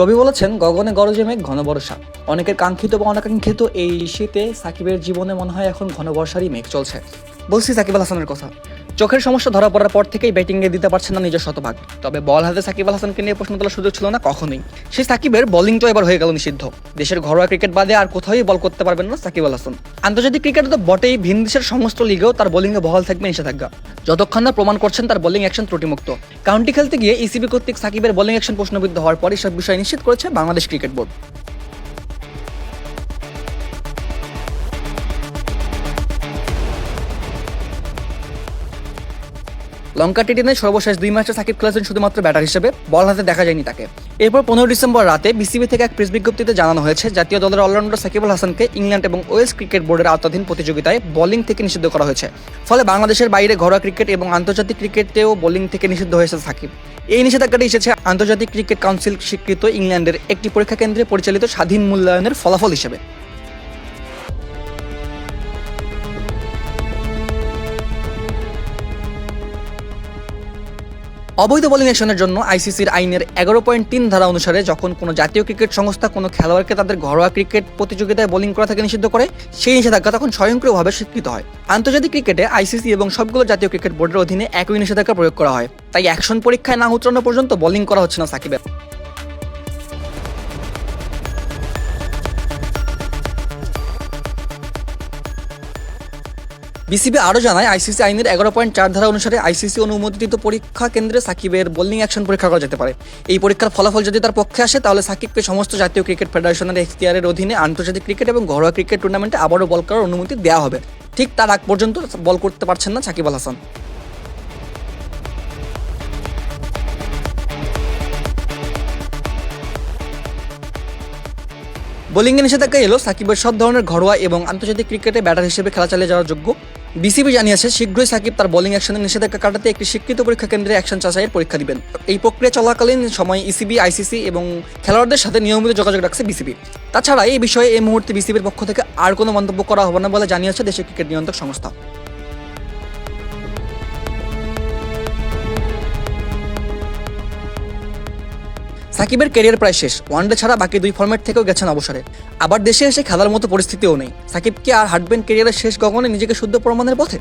কবি বলেছেন, গগনে গরজে মেঘ, ঘন বর্ষা। অনেকের কাঙ্ক্ষিত বা অনাকাঙ্ক্ষিত এই শীতে সাকিবের জীবনে মনে হয় এখন ঘন বর্ষারই মেঘ চলছে। বলছি সাকিব আল হাসানের কথা। চোখের সমস্যা ধরা পড়ার পর থেকেই ব্যাটিংয়ে দিতে পারছেন না নিজের শতভাগ। তবে বল হাতে সাকিব আল হাসানকে নিয়ে প্রশ্ন তোলার সুযোগ ছিল না কখনোই। সেই সাকিবের বোলিং তো এবার হয়ে গেল নিষিদ্ধ। দেশের ঘরোয়া ক্রিকেট বাদে আর কোথাওই বল করতে পারবেন না সাকিব আল হাসান। আন্তর্জাতিক ক্রিকেট তো বটেই ভিন দেশের সমস্ত লিগেও তার বোলিংয়ে বহাল থাকবে নিষেধাজ্ঞা। যতক্ষণ না প্রমাণ করছেন তার বোলিং অ্যাকশন ত্রুটিমুক্ত। কাউন্টি খেলতে গিয়ে ইসিবি কর্তৃক সাকিবের বোলিং অ্যাকশন প্রশ্নবিদ্ধ হওয়ার পরই সব বিষয় নিশ্চিত করেছে বাংলাদেশ ক্রিকেট বোর্ড লঙ্কা টি সর্বশেষ দুই ম্যাচে সাকিব খেলেছেন শুধুমাত্র ব্যাটার হিসেবে, বল হাতে দেখা যায়নি তাকে। এরপর পনেরো ডিসেম্বর রাতে বিসিবি থেকে এক প্রেস বিজ্ঞপ্তিতে জানানো হয়েছে, জাতীয় দলের অলরাউন্ডার সাকিব আল হাসানকে ইংল্যান্ড এবং ওয়েস্ট ক্রিকেট বোর্ডের আওতাধীন প্রতিযোগিতায় বোলিং থেকে নিষিদ্ধ করা হয়েছে। ফলে বাংলাদেশের বাইরে ঘরোয়া ক্রিকেট এবং আন্তর্জাতিক ক্রিকেটেও বোলিং থেকে নিষিদ্ধ হয়েছে সাকিব। এই নিষেধাজ্ঞাটি এসেছে আন্তর্জাতিক ক্রিকেট কাউন্সিল স্বীকৃত ইংল্যান্ডের একটি পরীক্ষা কেন্দ্রে পরিচালিত স্বাধীন মূল্যায়নের ফলাফল হিসেবে। অবৈধ বোলিং অ্যাকশনের জন্য আইসিসির আইনের এগারো পয়েন্ট তিন ধারা অনুসারে যখন কোনো জাতীয় ক্রিকেট সংস্থা কোনো খেলোয়াড়কে তাদের ঘরোয়া ক্রিকেট প্রতিযোগিতায় বোলিং করা থেকে নিষিদ্ধ করে, সেই নিষেধাজ্ঞা তখন স্বয়ংক্রিয়ভাবে স্বীকৃত হয়। আন্তর্জাতিক ক্রিকেটে আইসিসি এবং সবগুলো জাতীয় ক্রিকেট বোর্ডের অধীনে একই নিষেধাজ্ঞা প্রয়োগ করা হয়। তাই অ্যাকশন পরীক্ষায় না উত্তরানো পর্যন্ত বোলিং করা হচ্ছে না সাকিবের। বিসিবি আরও জানায়, আইসিসি আইনের এগারো পয়েন্ট চার ধারা অনুসারে আইসিসি অনুমোদিত পরীক্ষা কেন্দ্রে সাকিবের বোলিং অ্যাকশন পরীক্ষা করা যেতে পারে। এই পরীক্ষার ফলাফল যদি তার পক্ষে আসে, তাহলে সাকিবকে সমস্ত জাতীয় ক্রিকেট ফেডারেশনের এখতিয়ারের অধীনে আন্তর্জাতিক ক্রিকেট এবং ঘরোয়া ক্রিকেট টুর্নামেন্টে আবারও বল করার অনুমতি দেওয়া হবে। ঠিক তার আগ পর্যন্ত বল করতে পারছেন না সাকিব আল হাসান। বোলিংয়ে নিষেধাজ্ঞা এলো, সাকিবের সব ধরনের ঘরোয়া এবং আন্তর্জাতিক ক্রিকেটে ব্যাটার হিসেবে খেলা চালিয়ে যাওয়ার যোগ্য। বিসিবি জানিয়েছে, শীঘ্রই সাকিব তার বোলিং অ্যাকশনের নিষেধাজ্ঞা কাটাতে একটি স্বীকৃত পরীক্ষা কেন্দ্রে অ্যাকশন চাষাইয়ের পরীক্ষা দিবেন। এই প্রক্রিয়া চলাকালীন সময় ইসিবি, আইসিসি এবং খেলোয়াড়দের সাথে নিয়মিত যোগাযোগ রাখছে বিসিবি। তাছাড়া এই বিষয়ে এই মুহূর্তে বিসিবির পক্ষ থেকে আর কোনো মন্তব্য করা হবে না বলে জানিয়েছে দেশের ক্রিকেট নিয়ন্ত্রক সংস্থা। সাকিবের কেরিয়ার প্রায় শেষ। ওয়ানডে ছাড়া বাকি দুই ফর্ম্যাট থেকেও গেছেন অবসরে। আবার দেশে এসে খেলার মতো পরিস্থিতিও নেই। সাকিব কি আর হাঁটবেন কেরিয়ারের শেষ গগনে নিজেকে শুদ্ধ প্রমাণের পথে?